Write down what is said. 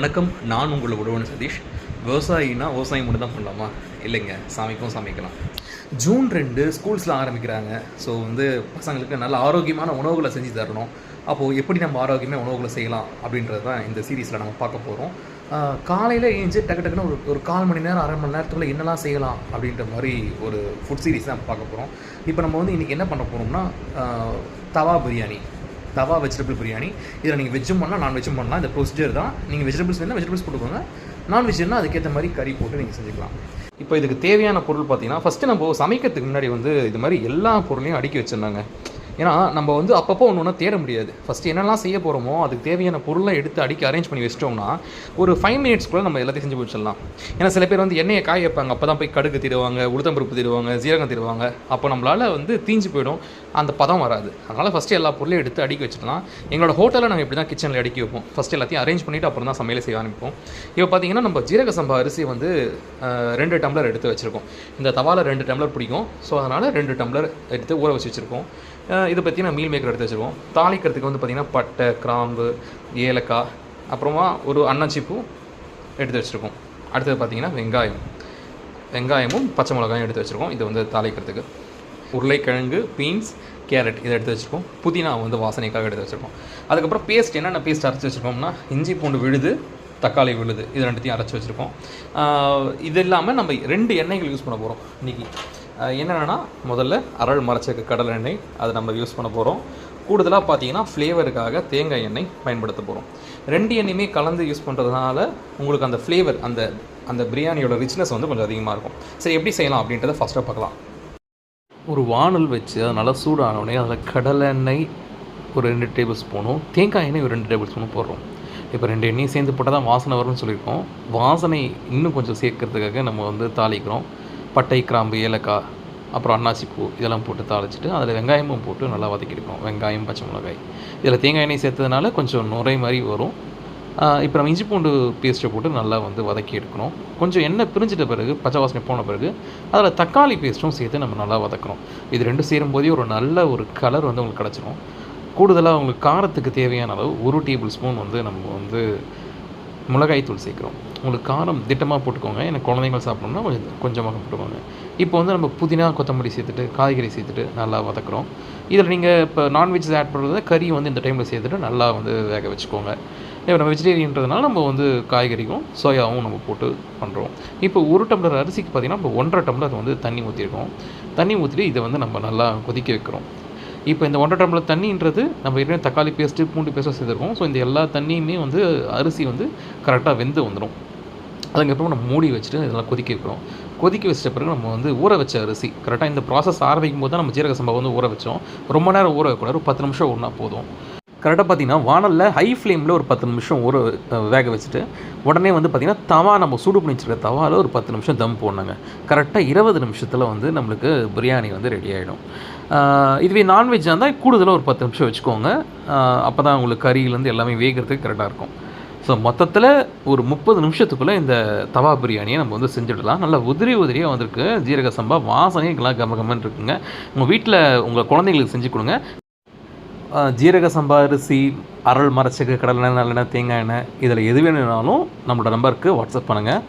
வணக்கம். நான் உங்கள் உழவன் சதீஷ். விவசாயினா விவசாயம் மட்டும் தான் பண்ணலாமா? இல்லைங்க. சமைக்கும் சமைக்கலாம். ஜூன் ரெண்டு ஸ்கூல்ஸில் ஆரம்பிக்கிறாங்க. ஸோ வந்து பசங்களுக்கு நல்ல ஆரோக்கியமான உணவுகளை செஞ்சு தரணும். அப்போது எப்படி நம்ம ஆரோக்கியமாக உணவுகளை செய்யலாம் அப்படின்றது தான் இந்த சீரீஸில் நம்ம பார்க்க போகிறோம் காலையில் ஏஞ்சி டக்கு டக்குன்னு ஒரு ஒரு கால் மணி நேரம் அரை மணி நேரத்துக்குள்ள என்னெல்லாம் செய்யலாம் அப்படின்ற மாதிரி ஒரு ஃபுட் சீரீஸ் தான் பார்க்க போகிறோம் இப்போ நம்ம வந்து இன்றைக்கி என்ன பண்ண போகிறோம்னா தவா பிரியாணி. தவா வெஜிடபிள் பிரியாணி. இதில் நீங்கள் வெஜ்ஜும் பண்ணலாம் நான் வெஜ்ஜும் பண்ணலாம். இந்த ப்ரொசீஜர் தான். நீங்கள் வெஜிடபிள்ஸ் வேணால் வெஜிடபிள்ஸ் போட்டுக்கோங்க. நான் வெஜ்னா அதுக்கேற்ற மாதிரி கறி போட்டு நீங்கள் செஞ்சுக்கலாம். இப்போ இதுக்கு தேவையான பொருள் பார்த்தீங்கன்னா ஃபஸ்ட்டு நம்ம சமைக்கிறதுக்கு முன்னாடி வந்து இது மாதிரி எல்லா பொருளையும் அடுக்கி வச்சிருந்தாங்க ஏன்னா நம்ம வந்து அப்பப்போ ஒன்று ஒன்றா தேட முடியாது. ஃபஸ்ட்டு என்னெல்லாம் செய்ய போகிறோமோ அதுக்கு தேவையான பொருளை எடுத்து அடிக்க அரேஞ்ச் பண்ணி வச்சிட்டோம்னா ஒரு ஃபைவ் மினிட்ஸ்க்குள்ளே நம்ம எல்லாத்தையும் செஞ்சு வச்சிடலாம் ஏன்னா சில பேர் வந்து எண்ணெயை காய வைப்பாங்க. அப்போ தான் போய் கடுகு தீருவாங்க உளுத்தம்பருப்பு தீருவாங்க ஜீரகம் தீருவாங்க அப்போ நம்மளால் வந்து தீஞ்சு போயிடும். அந்த பதம் வராது. அதனால் ஃபஸ்ட்டு எல்லா பொருளையும் எடுத்து அடுக்கி வச்சிடலாம். எங்களோட ஹோட்டலில் நாங்கள் இப்படி தான் கிச்சனில் அடுக்கி வைப்போம். ஃபஸ்ட்டு எல்லாத்தையும் அரேஞ்ச் பண்ணிவிட்டு அப்புறம் தான் சமையல் செய்ய ஆரம்பிப்போம். இப்போ பார்த்தீங்கன்னா நம்ம ஜீரக சம்பா அரிசி வந்து ரெண்டு டம்ளர் எடுத்து வச்சுருக்கோம். இந்த தவாவில் ரெண்டு டம்ளர் பிடிக்கும். ஸோ அதனால் ரெண்டு டம்ளர் எடுத்து ஊற வச்சு வச்சுருக்கோம். இதை பற்றி நான் மீல் மேக்கர் எடுத்து வச்சுருக்கோம். தாளிக்கிறதுக்கு வந்து பார்த்திங்கன்னா பட்டை கிராம்பு ஏலக்காய் அப்புறமா ஒரு அன்னாச்சிப்பூ எடுத்து வச்சுருக்கோம். அடுத்தது பார்த்திங்கன்னா வெங்காயம். வெங்காயமும் பச்சை மிளகாயும் எடுத்து வச்சுருக்கோம். இது வந்து தாளிக்கிறதுக்கு. உருளைக்கிழங்கு பீன்ஸ் கேரட் இதை எடுத்து வச்சுருக்கோம். புதினா வந்து வாசனைக்காக எடுத்து வச்சுருக்கோம். அதுக்கப்புறம் பேஸ்ட் என்னென்ன பேஸ்ட் அரைச்சி வச்சுருக்கோம்னா இஞ்சி பூண்டு விழுது தக்காளி விழுது இது ரெண்டுத்தையும் அரைச்சி வச்சுருக்கோம். இது இல்லாமல் நம்ம ரெண்டு எண்ணெய்கள் யூஸ் பண்ண போகிறோம் இன்றைக்கி என்னென்னா முதல்ல அரள் மரச்சக்கு கடலை எண்ணெய் அதை நம்ம யூஸ் பண்ண போகிறோம் கூடுதலாக பார்த்தீங்கன்னா ஃப்ளேவருக்காக தேங்காய் எண்ணெய் பயன்படுத்த போகிறோம் ரெண்டு எண்ணெயுமே கலந்து யூஸ் பண்ணுறதுனால உங்களுக்கு அந்த ஃப்ளேவர் அந்த அந்த பிரியாணியோட ரிச்னஸ் வந்து கொஞ்சம் அதிகமாக இருக்கும். சரி எப்படி செய்யலாம் அப்படின்றத ஃபஸ்ட்டாக பார்க்கலாம். ஒரு வானல் வச்சு அது நல்லா சூடான உடனே அதில் கடலெண்ணெய் ஒரு ரெண்டு டேபிள் ஸ்பூனும் தேங்காய் எண்ணெய் ஒரு ரெண்டு டேபிள் ஸ்பூனும் போடுறோம். இப்போ ரெண்டு எண்ணெயும் சேர்ந்து போட்டால் தான் வாசனை வரும்னு சொல்லியிருக்கோம். வாசனை இன்னும் கொஞ்சம் சேர்க்கறதுக்காக நம்ம வந்து தாளிக்கிறோம். பட்டை கிராம்பு ஏலக்காய் அப்புறம் அன்னாசி பூ இதெல்லாம் போட்டு தாளிச்சிட்டு அதில் வெங்காயமும் போட்டு நல்லா வதக்கிடுவோம் வெங்காயம் பச்சை மிளகாய். இதில் தேங்காய் எண்ணெய் சேர்த்ததுனால கொஞ்சம் நுரை மாதிரி வரும். இப்போ நம்ம இஞ்சி பூண்டு பேஸ்ட்டை போட்டு நல்லா வந்து வதக்கி எடுக்கணும். கொஞ்சம் எண்ணெய் பிரிஞ்சிட்ட பிறகு பச்சை வாசனை போன பிறகு அதில் தக்காளி பேஸ்ட்டும் சேர்த்து நம்ம நல்லா வதக்கணும். இது ரெண்டும் சேரும்போதே ஒரு நல்ல ஒரு கலர் வந்து உங்களுக்கு கிடச்சிரும். கூடுதலாக உங்களுக்கு காரத்துக்கு தேவையான அளவு ஒரு டேபிள் ஸ்பூன் வந்து நம்ம வந்து மிளகாய் தூள் சேர்க்குறோம். உங்களுக்கு காரம் திட்டமாக போட்டுக்கோங்க. எனக்கு குழந்தைங்கள் சாப்பிடணும்னா கொஞ்சம் கொஞ்சமாக போட்டுக்கோங்க. இப்போ வந்து நம்ம புதினா கொத்தமல்லி சேர்த்துட்டு காய்கறி சேர்த்துட்டு நல்லா வதக்குறோம். இதில் நீங்கள் இப்போ நான்வெஜ் ஆட் பண்ணுறத கறி வந்து இந்த டைமில் சேர்த்துட்டு நல்லா வந்து வேக வச்சுக்கோங்க. இப்போ நம்ம வெஜிடேரியன்றதுனால நம்ம வந்து காய்கறியும் சோயாவும் நம்ம போட்டு பண்ணுறோம் இப்போ ஒரு டம்ளர் அரிசிக்கு பார்த்திங்கன்னா இப்போ ஒன்றரை டம்ளர் வந்து தண்ணி ஊற்றிருக்கோம் தண்ணி ஊற்றிட்டு இதை வந்து நம்ம நல்லா கொதிக்க வைக்கிறோம். இப்போ இந்த ஒன்றரை டம்ளர் தண்ணின்றது நம்ம ஏற்கனவே தக்காளி பேஸ்ட்டு பூண்டு பேஸ்ட்டு சேர்த்துருக்கோம். ஸோ இந்த எல்லா தண்ணியுமே வந்து அரிசி வந்து கரெக்டாக வெந்து வந்துடும் அதுக்கப்புறம் நம்ம மூடி வச்சுட்டு இதெல்லாம் கொதிக்க வைக்கிறோம். கொதிக்க வச்சிட்ட பிறகு நம்ம வந்து ஊற வச்ச அரிசி கரெக்டாக இந்த ப்ராசஸ் ஆரம்பிக்கும் போது தான் நம்ம ஜீரக சம்பா வந்து ஊற வச்சோம். ரொம்ப நேரம் ஊற வைக்கூடாது ஒரு பத்து நிமிஷம் ஊறினா போதும். கரெக்டாக பார்த்தீங்கன்னா வானலில் ஹை ஃப்ளேமில் ஒரு பத்து நிமிஷம் ஊற வேக வச்சுட்டு உடனே வந்து பார்த்திங்கன்னா தவா நம்ம சூடு பண்ணி வச்சுருக்க தவாவில் ஒரு பத்து நிமிஷம் தம் போடணுங்க. கரெக்டாக இருபது நிமிஷத்தில் வந்து நம்மளுக்கு பிரியாணி வந்து ரெடி ஆகிடும் இதுவே நான்வெஜ்ஜாக இருந்தால் கூடுதலாக ஒரு பத்து நிமிஷம் வச்சுக்கோங்க. அப்போ தான் உங்களுக்கு கறியிலேருந்து எல்லாமே வேகிறதுக்கு கரெக்டாக இருக்கும். ஸோ மொத்தத்தில் ஒரு முப்பது நிமிஷத்துக்குள்ளே இந்த தவா பிரியாணியை நம்ம வந்து செஞ்சுடலாம். நல்லா உதிரி உதிரியாக வந்திருக்கு. ஜீரக சம்பா வாசனையும் எல்லாம் கம கமன்னு இருக்குங்க. உங்கள் வீட்டில் உங்கள் குழந்தைங்களுக்கு செஞ்சு கொடுங்க. ஜீரக சம்பா அரிசி அரள் மரச்சக்கு கடலெண்ணெய் நல்லெண்ணெய் தேங்காய் எண்ணெய் இதில் எது வேணும்னாலும் நம்மளோட நம்பருக்கு வாட்ஸ்அப் பண்ணுங்கள்